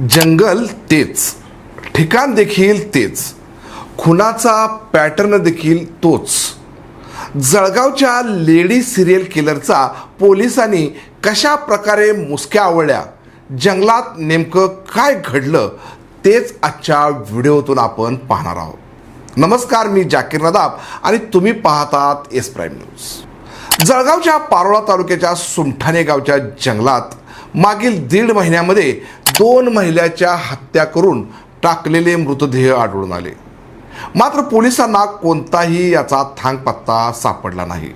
जंगल तेच. ठिकाण देखील तेच. खुनाचा पॅटर्न देखील तोच. जळगावच्या लेडी सिरियल किलरचा पोलिसांनी कशा प्रकारे मुसक्या आवळल्या? जंगलात नेमकं काय घडलं? तेच आजच्या व्हिडिओतून आपण पाहणार आहोत. नमस्कार मी जाकीर नदाब आणि तुम्ही पाहतात एस प्राईम न्यूज जळगावच्या पारोळा तालुक्याच्या सुमठाणे गावच्या जंगलात मागील दीड महिन्यामध्ये दोन महिलाच्या हत्या करून टाकलेले मृतदेह आढळून आले. मात्र पोलिसांना कोणताही याचा थांगपत्ता सापडला नाही.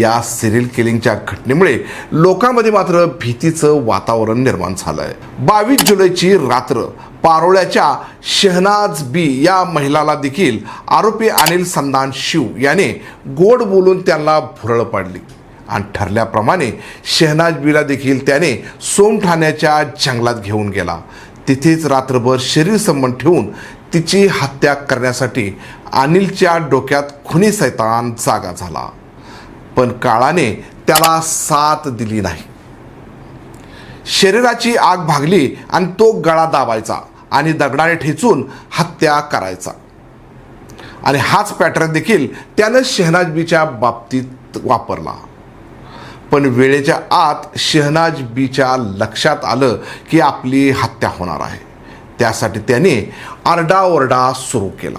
या सिरियल किलिंगच्या घटनेमुळे लोकांमध्ये मात्र भीतीचं वातावरण निर्माण झालं आहे बावीस जुलैची रात्र पारोळ्याच्या शहनाज बी या महिलाला देखील आरोपी अनिल संदान शिव याने गोड बोलून त्यांना भुरळ पाडली. आणि ठरल्याप्रमाणे शहनाजबीला देखील त्याने सोमठाण्याच्या जंगलात घेऊन गेला. तिथेच रात्रभर शरीर संबंध ठेवून तिची हत्या करण्यासाठी अनिलच्या डोक्यात खुनी सैतान जागा झाला. पण काळाने त्याला साथ दिली नाही. शरीराची आग भागली आणि तो गळा दाबायचा आणि दगडाने ठेचून हत्या करायचा. आणि हाच पॅटर्न देखील त्यानं शहनाजबीच्या बाबतीत वापरला. पण वेळेच्या आत शहनाज बीच्या लक्षात आलं की आपली हत्या होणार आहे. त्यासाठी त्याने आरडाओरडा सुरू केला.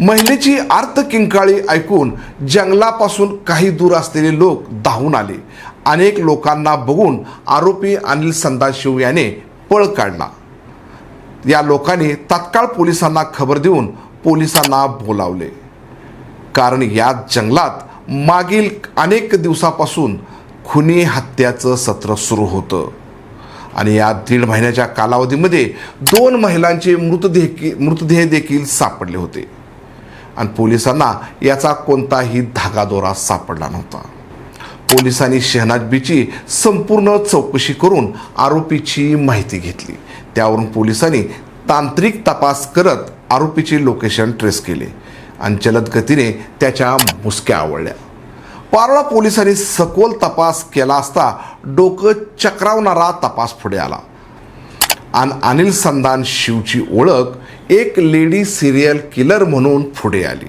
महिलेची आर्त किंकाळी ऐकून जंगलापासून काही दूर असलेले लोक धावून आले. अनेक लोकांना बघून आरोपी अनिल संदाशिव याने पळ काढला. या लोकांनी तात्काळ पोलिसांना खबर देऊन पोलिसांना बोलावले. कारण या जंगलात मागील अनेक दिवसापासून खुनी हत्याचं सत्र सुरू होतं. आणि या दीड महिन्याच्या कालावधीमध्ये दोन महिलांचे मृतदेह मृतदेह देखील सापडले होते. आणि पोलिसांना याचा कोणताही धागादोरा सापडला नव्हता. पोलिसांनी शहनाज बीची संपूर्ण चौकशी करून आरोपीची माहिती घेतली. त्यावरून पोलिसांनी तांत्रिक तपास करत आरोपीचे लोकेशन ट्रेस केले. आणि जलद गतीने त्याच्या मुसक्या आवडल्या पारोळा पोलिसांनी सखोल तपास केला असता डोकं चक्रावणारा तपास पुढे आला. आणि अनिल संधान शिवची ओळख एक लेडी सिरियल किलर म्हणून पुढे आली.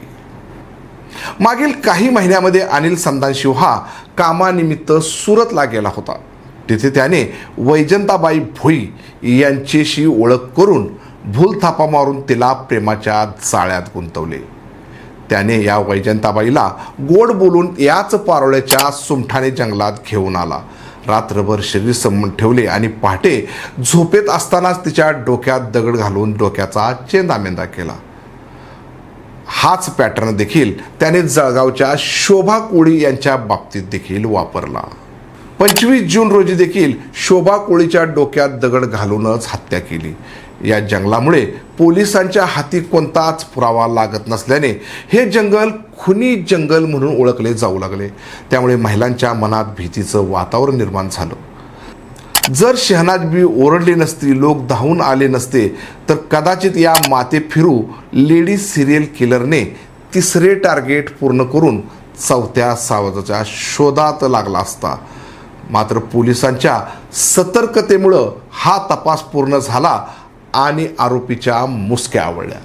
मागील काही महिन्यामध्ये अनिल संधान शिव हा कामानिमित्त सुरतला गेला होता. तिथे त्याने वैजंताबाई भोई यांच्याशी ओळख करून भूल थापा मारून तिला प्रेमाच्या जाळ्यात गुंतवले. त्याने या वैजंताबाईला गोड बोलून याच पारोळ्याच्या सुमठाने जंगलात घेऊन आला. रात्रभर शरीर संबंध ठेवले आणि पहाटे झोपेत असतानाच तिच्या डोक्यात दगड घालून डोक्याचा चेंदामेंदा केला. हाच पॅटर्न देखील त्याने जळगावच्या शोभा कोळी यांच्या बाबतीत देखील वापरला. पंचवीस जून रोजी देखील शोभा कोळीच्या डोक्यात दगड घालूनच हत्या केली. या जंगलामुळे पोलिसांच्या हाती कोणताच पुरावा लागत नसल्याने हे जंगल खुनी जंगल म्हणून ओळखले जाऊ लागले. त्यामुळे महिलांच्या मनात भीतीचं वातावरण निर्माण झालं. जर शहनाज बी ओरडली नसती लोक धावून आले नसते तर कदाचित या माते फिरू लेडी सिरियल किलरने तिसरे टार्गेट पूर्ण करून चौथ्या सावजाच्या शोधात लागला असता. मात्र पोलिसांच्या सतर्कतेमुळं हा तपास पूर्ण झाला आणि आरोपीच्या मुसक्या आवडल्या.